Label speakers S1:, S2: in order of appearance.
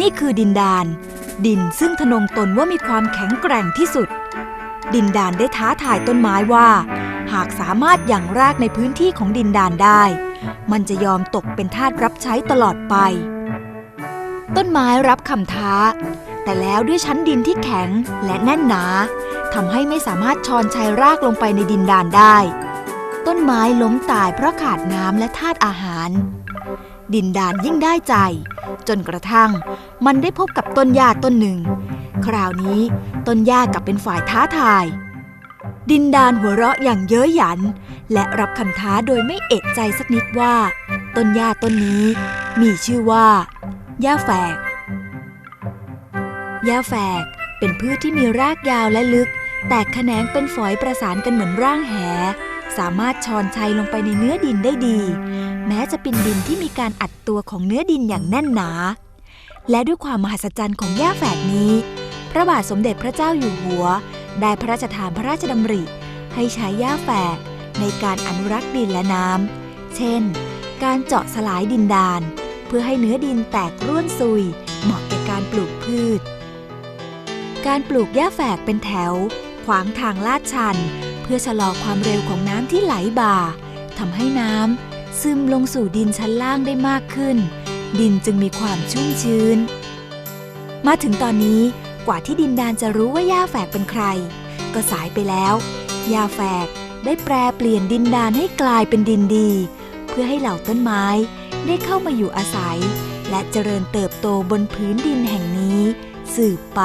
S1: นี่คือดินดาน ดินซึ่งทนงตนว่ามีความแข็งแกร่งที่สุด ดินดานได้ท้าทายต้นไม้ว่า หากสามารถอย่างรากในพื้นที่ของดินดานได้ มันจะยอมตกเป็นทาสรับใช้ตลอดไป ต้นไม้รับคำท้า แต่แล้วด้วยชั้นดินที่แข็งและแน่นหนาทำให้ไม่สามารถชอนชัยรากลงไปในดินดานได้ ต้นไม้ล้มตายเพราะขาดน้ำและธาตุอาหาร ดินดานยิ่งได้ใจ จนกระทั่งมันได้พบกับต้นหญ้าต้นหนึ่ง คราวนี้ต้นหญ้ากลับเป็นฝ่ายท้าทาย ดินดานหัวเราะอย่างเย้ยหยัน และรับคำท้าโดยไม่เอกใจสักนิดว่า ต้นหญ้าต้นนี้ มีชื่อว่าหญ้าแฝกหญ้าแฝกเป็นพืชที่มีรากยาวและลึก แตกแขนงเป็นฝอยประสานกันเหมือนร่างแห สามารถชอนชัยลงไปในเนื้อดินได้ดี แม้จะเป็นดินที่มีการอัดตัวของเนื้อดินอย่างแน่นหนา และด้วยความมหัศจรรย์ของหญ้าแฝกนี้ พระบาทสมเด็จพระเจ้าอยู่หัว ได้พระราชทานพระราชดำริ ให้ใช้หญ้าแฝกในการอนุรักษ์ดินและน้ำ เช่น การเจาะสลายดินดาน เพื่อให้เนื้อดินแตกร่วนซุย เหมาะแก่การปลูกพืช การปลูกหญ้าแฝกเป็นแถว ขวางทางลาดชัน เพื่อชะลอความเร็วของน้ำที่ไหลบ่าทำให้น้ำ ซึมลงสู่ดินชั้นล่างได้มากขึ้น ดินจึงมีความชุ่มชื้น มาถึงตอนนี้กว่าที่ดินดานจะรู้ว่าหญ้าแฝกเป็นใคร ก็สายไปแล้วหญ้าแฝกได้แปรเปลี่ยนดินดานให้กลายเป็นดินดี เพื่อให้เหล่าต้นไม้ได้เข้ามาอยู่อาศัย และเจริญเติบโตบนพื้นดินแห่งนี้ สืบไป